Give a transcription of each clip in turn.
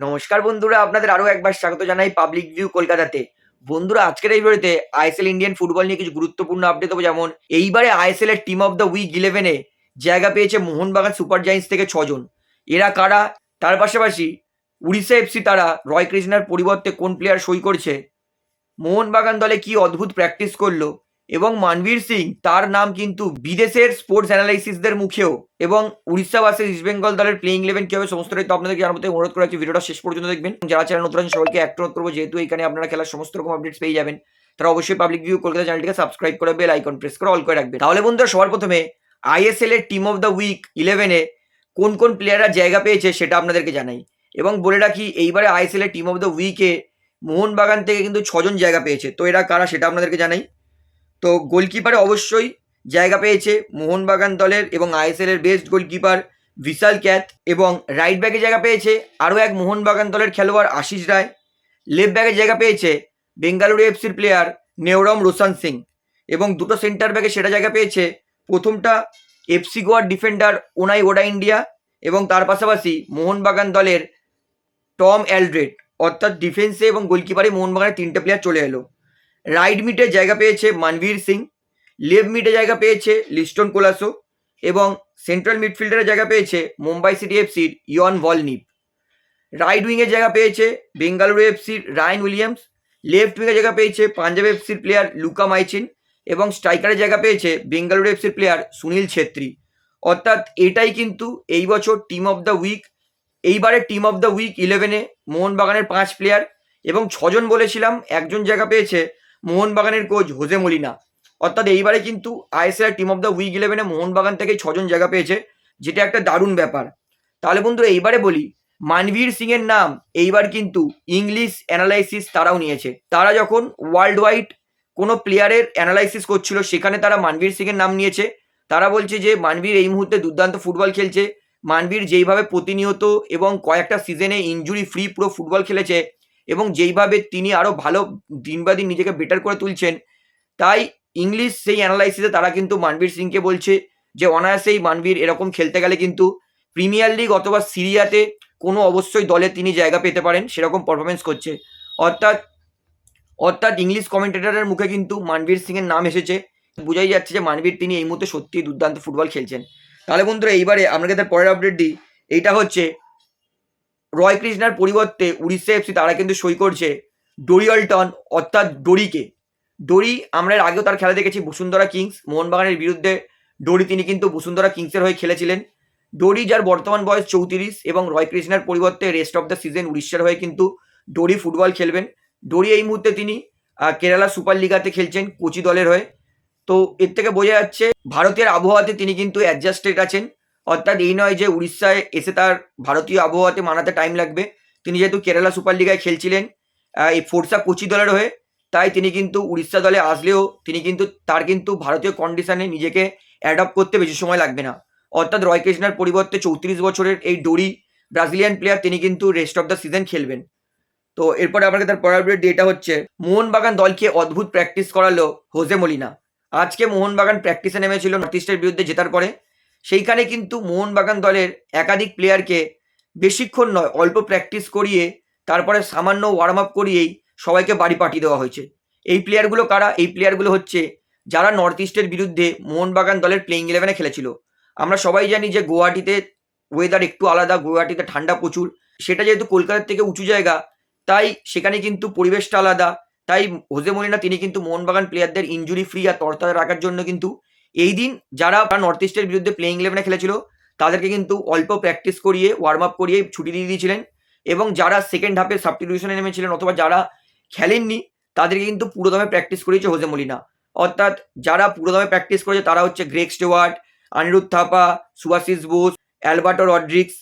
নমস্কার বন্ধুরা, আপনাদের আরও একবার স্বাগত জানাই পাবলিক ভিউ কলকাতাতে। বন্ধুরা, আজকের এই ভিডিওতে আইএসএল ইন্ডিয়ান ফুটবল নিয়ে কিছু গুরুত্বপূর্ণ আপডেট দেবো। যেমন, এইবারে আইএসএল এর টিম অফ দ্য উইক ইলেভেনে জায়গা পেয়েছে মোহনবাগান সুপার জায়েন্টস থেকে ছজন। এরা কারা? তার পাশাপাশি উড়িষ্যা এফসি তারা রয় কৃষ্ণার পরিবর্তে কোন প্লেয়ার সই করছে? মোহনবাগান দলে কি অদ্ভুত প্র্যাকটিস করল? এবং মানবীর সিং, তার নাম কিন্তু বিদেশের স্পোর্টস অ্যানালাইসিসদের মুখেও এবং উড়িষ্যা ভার্সেস ইস্ট বেঙ্গল দলের প্লেইং ইলেভেন কি হবে সমস্ত তো আপনাদেরকে জানাতে অনুরোধ করে ভিডিওটা শেষ পর্যন্ত দেখবেন। যারা চ্যানেল নতুন সবাইকে একটা অনুরোধ করব, যেহেতু এখানে আপনারা খেলার সমস্ত রকম আপডেটস পেয়ে যাবেন। তারা অবশ্যই পাবলিক ভিউ কলকাতা চ্যানেলটিকে সাবস্ক্রাইব করে বেল আইকন প্রেস করে অল করে রাখবেন। তাহলে বন্ধুরা, সবার প্রথমে আইএসএল এর টিম অফ দ্য উইক ইলেভেনে কোন কোন প্লেয়াররা জায়গা পেয়েছে সেটা আপনাদেরকে জানাই। এবং বলে রাখি, এইবারে আইএসএল এর টিম অফ দ্য উইকে মোহনবাগান থেকে কিন্তু ছজন জায়গা পেয়েছে। তো এরা কারা সেটা আপনাদেরকে জানাই। তো গোলকিপারে অবশ্যই জায়গা পেয়েছে মোহনবাগান দলের এবং আইএসএল এর বেস্ট গোলকিপার বিশাল ক্যাথ এবং রাইট ব্যাকে জায়গা পেয়েছে আরও এক মোহনবাগান দলের খেলোয়াড় আশিস রায়। লেফট ব্যাকে জায়গা পেয়েছে বেঙ্গালুরু এফসির প্লেয়ার নেওরম রোশন সিং এবং দুটো সেন্টার ব্যাকে সেটা জায়গা পেয়েছে প্রথমটা এফসি গোয়ার ডিফেন্ডার ওনাই ওডা ইন্ডিয়া এবং তার পাশাপাশি মোহনবাগান দলের টম অ্যালড্রেড অর্থাৎ ডিফেন্সে এবং গোলকিপারে মোহনবাগানের তিনটে প্লেয়ার চলে এলো। রাইট মিডে জায়গা পেয়েছে মানবীর সিং, লেফট মিডে জায়গা পেয়েছে লিস্টন কোলাসো এবং সেন্ট্রাল মিডফিল্ডারে জায়গা পেয়েছে মুম্বাই সিটি এফসির ইয়ন ভলনিপ। রাইট উইংয়ে জায়গা পেয়েছে বেঙ্গালুরু এফসির রায়ন উইলিয়ামস, লেফট উইংয়ে জায়গা পেয়েছে পাঞ্জাব এফসির প্লেয়ার লুকা মাইচিন এবং স্ট্রাইকারে জায়গা পেয়েছে বেঙ্গালুরু এফসির প্লেয়ার সুনীল ছেত্রী। অর্থাৎ এটাই কিন্তু এই বছর টিম অফ দ্য উইক এইবারে টিম অফ দ্য উইক ইলেভেনে মোহনবাগানের পাঁচ প্লেয়ার এবং ছজন বলেছিলাম, একজন জায়গা পেয়েছে মোহনবাগানের কোচ হোজে মলিনা। অর্থাৎ এইবারে কিন্তু ISL team of the week ইলেভেনে মোহনবাগান থেকে ছজন জায়গা পেয়েছে, যেটা একটা দারুণ ব্যাপার। তাহলে বন্ধু এইবারে বলি, মানবীর সিং এর নাম এইবার কিন্তু ইংলিশ অ্যানালাইসিস তারাও নিয়েছে। তারা যখন ওয়ার্ল্ড ওয়াইড কোনো প্লেয়ারের অ্যানালাইসিস করছিল, সেখানে তারা মানবীর সিং এর নাম নিয়েছে। তারা বলছে যে, মানবীর এই মুহূর্তে দুর্দান্ত ফুটবল খেলছে। মানবীর যেইভাবে প্রতিনিয়ত এবং কয়েকটা সিজনে ইঞ্জুরি ফ্রি পুরো ফুটবল খেলেছে এবং যেইভাবে তিনি আরও ভালো দিন বা দিন নিজেকে বেটার করে তুলছেন, তাই ইংলিশ সেই অ্যানালাইসিসে তারা কিন্তু মানবীর সিংকে বলছে যে, অনায়াসেই মানবীর এরকম খেলতে গেলে কিন্তু প্রিমিয়ার লিগ অথবা সিরিয়াতে কোনো অবশ্যই দলে তিনি জায়গা পেতে পারেন, সেরকম পারফরমেন্স করছে। অর্থাৎ অর্থাৎ ইংলিশ কমেন্টেটারের মুখে কিন্তু মানবীর সিংয়ের নাম এসেছে। বোঝাই যাচ্ছে যে, মানবীর তিনি এই মুহূর্তে সত্যিই দুর্দান্ত ফুটবল খেলছেন। তাহলে বন্ধুরা, এইবারে আপনাকে তার পরের আপডেট দিই। এইটা হচ্ছে রয় কৃষ্ণার পরিবর্তে উড়িষ্যা এফসি তারা কিন্তু সই করছে ডোরিয়ালটন অর্থাৎ ডোরিকে। ডোরি, আমরা আগেও তার খেলা দেখেছি, বসুন্ধরা কিংস। মোহনবাগানের বিরুদ্ধে ডোরি তিনি কিন্তু বসুন্ধরা কিংসের হয়ে খেলেছিলেন। ডোরি, যার বর্তমান বয়স চৌত্রিশ এবং রয় কৃষ্ণার পরিবর্তে রেস্ট অফ দ্য সিজন উড়িষ্যার হয়ে কিন্তু ডোরি ফুটবল খেলবেন। ডোরি এই মুহূর্তে তিনি কেরালা সুপার লিগাতে খেলছেন কোচি দলের হয়ে। তো এর থেকে বোঝা যাচ্ছে, ভারতের আবহাওয়াতে তিনি কিন্তু অ্যাডজাস্টেড আছেন। অর্থাৎ এই নয় যে উড়িষ্যায় এসে তার ভারতীয় আবহাওয়াতে মানাতে টাইম লাগবে। তিনি যেহেতু কেরালা সুপার লিগায় খেলছিলেন এই ফোর্সা কোচি দলের হয়ে, তাই তিনি কিন্তু উড়িষ্যা দলে আসলেও তিনি কিন্তু, তার কিন্তু ভারতীয় কন্ডিশনে নিজেকে অ্যাডপ্ট করতে বেশি সময় লাগবে না। অর্থাৎ রয় কৃষ্ণার পরিবর্তে চৌত্রিশ বছরের এই ডোরি ব্রাজিলিয়ান প্লেয়ার তিনি কিন্তু রেস্ট অফ দ্য সিজন খেলবেন। তো এরপরে আপনাকে তার পরের আপডেট এটা হচ্ছে, মোহনবাগান দলকে অদ্ভুত প্র্যাকটিস করালো হোজে মলিনা। আজকে মোহনবাগান প্র্যাকটিসে নেমেছিল নর্থ ইস্টের বিরুদ্ধে জেতার পরে সেইখানে কিন্তু মোহনবাগান দলের একাধিক প্লেয়ারকে বেশিক্ষণ নয়, অল্প প্র্যাকটিস করিয়ে তারপরে সামান্য ওয়ার্ম আপ করিয়েই সবাইকে বাড়ি পাঠিয়ে দেওয়া হয়েছে। এই প্লেয়ারগুলো কারা? এই প্লেয়ারগুলো হচ্ছে যারা নর্থ ইস্টের বিরুদ্ধে মোহনবাগান দলের প্লেইং ইলেভেনে খেলেছিল। আমরা সবাই জানি যে গুয়াহাটিতে ওয়েদার একটু আলাদা, গুয়াহাটিতে ঠান্ডা প্রচুর। সেটা যেহেতু কলকাতার থেকে উঁচু জায়গা, তাই সেখানে কিন্তু পরিবেশটা আলাদা। তাই হোজে মলিনা, তিনি কিন্তু মোহনবাগান প্লেয়ারদের ইঞ্জুরি ফ্রি আর তরতাজা রাখার জন্য কিন্তু এই দিন যারা নর্থ ইস্টের বিরুদ্ধে প্লেইং ইলেভেনে খেলেছিল, তাদেরকে কিন্তু অল্প প্র্যাকটিস করিয়ে ওয়ার্ম আপ করিয়ে ছুটি দিয়ে দিয়েছিলেন। এবং যারা সেকেন্ড হাফে সাবস্টিটিউশনে নেমেছিলেন অথবা যারা খেলেননি, তাদেরকে কিন্তু পুরোদমে প্র্যাকটিস করিয়েছে হোজে মলিনা অর্থাৎ যারা পুরোদমে প্র্যাকটিস করেছে, তারা হচ্ছে Greg Stewart Anirudh Thapa Subhasish Bose Alberto Rodrigues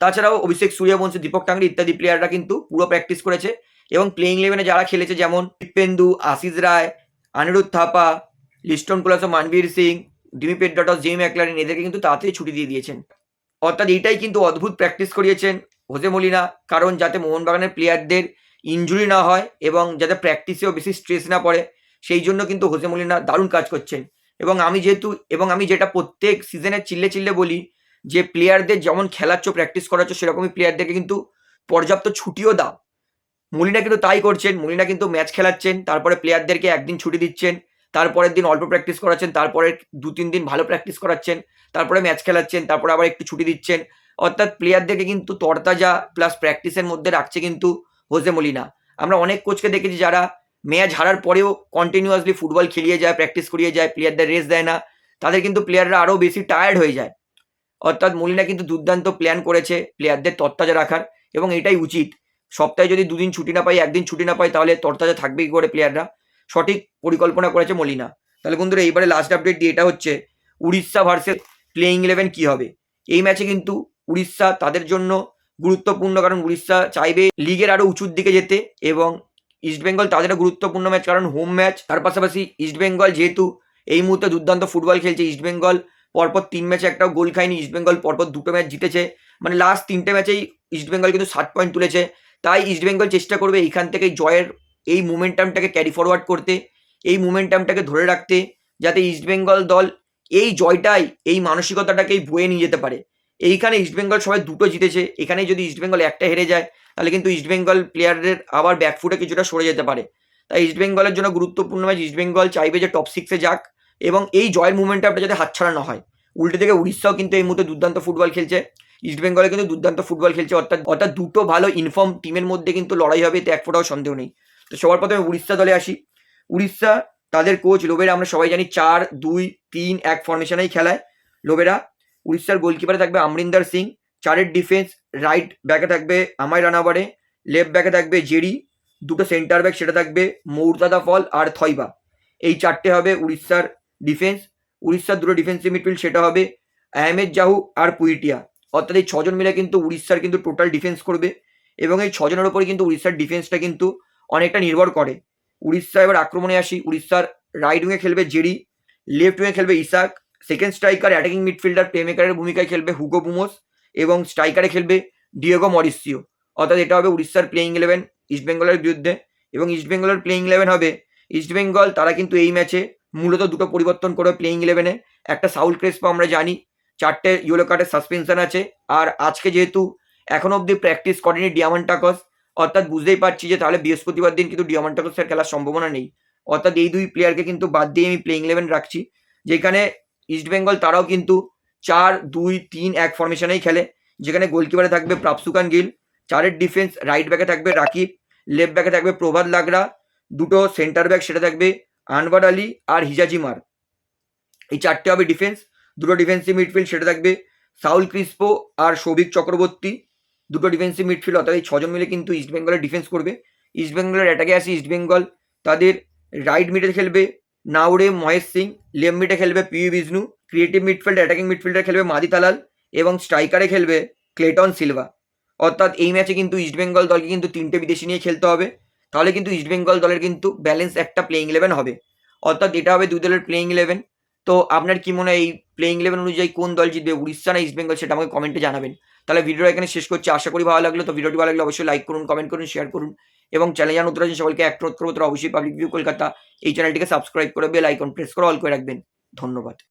তাছাড়াও অভিষেক সূর্যবংশী, দীপক টাঙ্গরি ইত্যাদি প্লেয়াররা কিন্তু পুরো প্র্যাকটিস করেছে। এবং প্লেইং ইলেভেনে যারা খেলেছে, যেমন Dipendu Ashish Rai Anirudh Thapa Liston Colaco Manvir Singh Dimi Petratos Jamie Maclaren এদেরকে কিন্তু তাড়াতাড়ি ছুটি দিয়ে দিয়েছেন। অর্থাৎ এইটাই কিন্তু অদ্ভুত প্র্যাকটিস করিয়েছেন হোজে মলিনা কারণ যাতে মোহনবাগানের প্লেয়ারদের ইনজুরি না হয় এবং যাতে প্র্যাকটিসেও বেশি স্ট্রেস না পড়ে, সেই জন্য কিন্তু হোজে মলিনা দারুণ কাজ করছেন। এবং আমি যেহেতু, এবং আমি যেটা প্রত্যেক সিজনে চিল্লে চিল্লে বলি, যে প্লেয়ারদের যেমন খেলাচ্ছ প্র্যাকটিস করাচ্ছ সেরকমই প্লেয়ারদেরকে কিন্তু পর্যাপ্ত ছুটিও দাও। মলিনা কিন্তু তাই করছেন মলিনা কিন্তু ম্যাচ খেলাচ্ছেন, তারপরে প্লেয়ারদেরকে একদিন ছুটি দিচ্ছেন। তারপরের দিন অল্প প্র্যাকটিস করাচ্ছেন তারপরে দু তিন দিন ভালো প্র্যাকটিস করাচ্ছেন, তারপরে ম্যাচ খেলাচ্ছেন, তারপরে আবার একটু ছুটি দিচ্ছেন। অর্থাৎ প্লেয়ারদেরকে কিন্তু তরতাজা প্লাস প্র্যাকটিসের মধ্যে রাখছে কিন্তু হোসে মলিনা। আমরা অনেক কোচকে দেখেছি যারা ম্যাচ হারার পরেও কন্টিনিউয়াসলি ফুটবল খেলিয়ে যায় প্র্যাকটিস করিয়ে যায় প্লেয়ারদের রেস্ট দেয় না। তাদের কিন্তু প্লেয়াররা আরও বেশি টায়ার্ড হয়ে যায়। অর্থাৎ মলিনা কিন্তু দুর্দান্ত প্ল্যান করেছে প্লেয়ারদের তরতাজা রাখার এবং এটাই উচিত। সপ্তাহে যদি দুদিন ছুটি না পাই, একদিন ছুটি না পাই, তাহলে তরতাজা থাকবে কি করে প্লেয়াররা সঠিক পরিকল্পনা করেছে মলিনা। তাহলে বন্ধুরা, এইবারে লাস্ট আপডেট দিয়ে এটা হচ্ছে, উড়িষ্যা ভার্সেস প্লেইং ইলেভেন কী হবে? এই ম্যাচে কিন্তু উড়িষ্যা তাদের জন্য গুরুত্বপূর্ণ, কারণ উড়িষ্যা চাইবে লিগের আরও উঁচুর দিকে যেতে, এবং ইস্টবেঙ্গল তাদেরও গুরুত্বপূর্ণ ম্যাচ কারণ হোম ম্যাচ তার পাশাপাশি ইস্টবেঙ্গল যেহেতু এই মুহূর্তে দুর্দান্ত ফুটবল খেলছে ইস্টবেঙ্গল পরপর তিন ম্যাচে একটাও গোল খায়নি ইস্টবেঙ্গল পরপর দুটো ম্যাচ জিতেছে মানে লাস্ট তিনটে ম্যাচেই ইস্টবেঙ্গল কিন্তু ষাট পয়েন্ট তুলেছে, তাই ইস্টবেঙ্গল চেষ্টা করবে এইখান থেকে জয়ের এই মোমেন্টামটাকে ক্যারি ফরওয়ার্ড করতে, এই মোমেন্টামটাকে ধরে রাখতে, যাতে ইস্টবেঙ্গল দল এই জয়টাই, এই মানসিকতাটাকেই বয়ে নিয়ে যেতে পারে। এইখানে ইস্টবেঙ্গল সবাই দুটো জিতেছে। এখানে যদি ইস্টবেঙ্গল একটা হেরে যায়, তাহলে কিন্তু ইস্টবেঙ্গল প্লেয়ারদের আবার ব্যাকফুটে কিছুটা সরে যেতে পারে। তাই ইস্টবেঙ্গলের জন্য গুরুত্বপূর্ণ ম্যাচ ইস্টবেঙ্গল চাইবে যে টপ সিক্সে যাক এবং এই জয়ের মুভমেন্টটা যাতে হাতছাড়া না হয়। উল্টে থেকে উড়িষ্যাও কিন্তু এই মুহূর্তে দুর্দান্ত ফুটবল খেলছে। ইস্টবেঙ্গলে কিন্তু দুর্দান্ত ফুটবল খেলছে। অর্থাৎ অর্থাৎ দুটো ভালো ইনফর্ম টিমের মধ্যে কিন্তু লড়াই হবে, এতে এক ফোটাও সন্দেহ নেই। তো সবার প্রথমে উড়িষ্যা দলে আসি। উড়িষ্যা তাদের কোচ লোবেরা আমরা সবাই জানি, চার, দুই, তিন, এক ফরমেশনেই খেলায়। লোবেরা উড়িষ্যার গোলকিপারে থাকবে আমরিন্দর সিং, চারের ডিফেন্স রাইট ব্যাকে থাকবে আমায় রানাবারে লেফট ব্যাকে থাকবে জেরি, দুটো সেন্টার ব্যাক সেটা থাকবে মৌরদাদা ফল আর থইবা। এই চারটে হবে উড়িষ্যার ডিফেন্স উড়িষ্যার দুটো ডিফেন্সিভ মিডফিল্ড সেটা হবে আহমেদ জাহু আর পুইটিয়া। অর্থাৎ এই ছজন মিলে কিন্তু উড়িষ্যার কিন্তু টোটাল ডিফেন্স করবে এবং এই ছজনের ওপরে কিন্তু উড়িষ্যার ডিফেন্সটা কিন্তু অনেকটা নির্ভর করে। উড়িষ্যা এবার আক্রমণে আসি। উড়িষ্যার রাইট উইংয়ে খেলবে জেরি লেফট উইংয়ে খেলবে Isak second striker attacking midfielder প্লেমেকারের ভূমিকায় খেলবে হুগো বুমোস এবং স্ট্রাইকারে খেলবে ডিয়েগো মরিসিও অর্থাৎ এটা হবে উড়িষ্যার প্লেইং ইলেভেন ইস্টবেঙ্গলের বিরুদ্ধে এবং ইস্টবেঙ্গলের প্লেইং ইলেভেন হবে ইস্টবেঙ্গল তারা কিন্তু এই ম্যাচে মূলত দুটো পরিবর্তন করবে প্লেইং ইলেভেনে একটা সাউল ক্রেসপো আমরা জানি, চারটে ইয়েলো কার্ডের সাসপেনশন আছে। আর আজকে যেহেতু এখন অবধি প্র্যাকটিস করেনি ডিয়ামান্টাকস অর্থাৎ বুঝতেই পারছি যে তাহলে বৃহস্পতিবার দিন কিন্তু ডিয়ামান্টাকসের খেলার সম্ভাবনা নেই। অর্থাৎ এই দুই প্লেয়ারকে কিন্তু বাদ দিয়ে আমি প্লেইং ইলেভেন রাখছি, যেখানে ইস্টবেঙ্গল তারাও কিন্তু চার, দুই, তিন এক ফরমেশনেই খেলে, যেখানে গোলকিপারে থাকবে প্রাপসুকান গিল চারের ডিফেন্স রাইট ব্যাকে থাকবে রাকিব লেফট ব্যাকে থাকবে প্রভাত লাগরা দুটো সেন্টার ব্যাক সেটা থাকবে আনবার আলী আর হিজাজিমার এই চারটে হবে ডিফেন্স দুটো ডিফেন্সিভ মিডফিল্ড সেটা থাকবে সাউল ক্রিস্পো আর সৌভিক চক্রবর্তী। দুটো ডিফেন্সিভ মিডফিল্ড অর্থাৎ এই ছজন মিলে কিন্তু ইস্টবেঙ্গলের ডিফেন্স করবে। ইস্টবেঙ্গলের অ্যাটাকে আসি ইস্টবেঙ্গল তাদের রাইট মিডে খেলবে নাউরে মহেশ সিং লেফট মিডে খেলবে পিউ বিষ্ণু ক্রিয়েটিভ মিডফিল্ড অ্যাটাকিং মিডফিল্ডে খেলবে মাদি তালাল এবং স্ট্রাইকারে খেলবে ক্লেটন সিলভা অর্থাৎ এই ম্যাচে কিন্তু ইস্টবেঙ্গল দলকে কিন্তু তিনটে বিদেশি নিয়ে খেলতে হবে। তাহলে কিন্তু ইস্টবেঙ্গল দলের কিন্তু ব্যালেন্স একটা প্লেইং ইলেভেন হবে। অর্থাৎ এটা হবে দুই দলের প্লেইং ইলেভেন তো আপনার কি মনে হয় এই প্লেইং ইলেভেন অনুযায়ী কোন দল জিতবে, উড়িষ্যা না ইস্টবেঙ্গল সেটা আমাকে কমেন্টে জানাবেন। তাহলে ভিডিওটা এখানে শেষ করছি। আশা করি ভালো লাগল। তো ভিডিওটি ভালো লাগলে অবশ্যই লাইক করুন কমেন্ট করুন শেয়ার করুন এবং চ্যানেল যেন উত্তর আছেন সকলকে এক করব। অবশ্যই পাবলিক ভিউ কলকাতা এই চ্যানেলটিকে সাবস্ক্রাইব করে বেল আইকন প্রেস করে অল করে রাখবেন। ধন্যবাদ।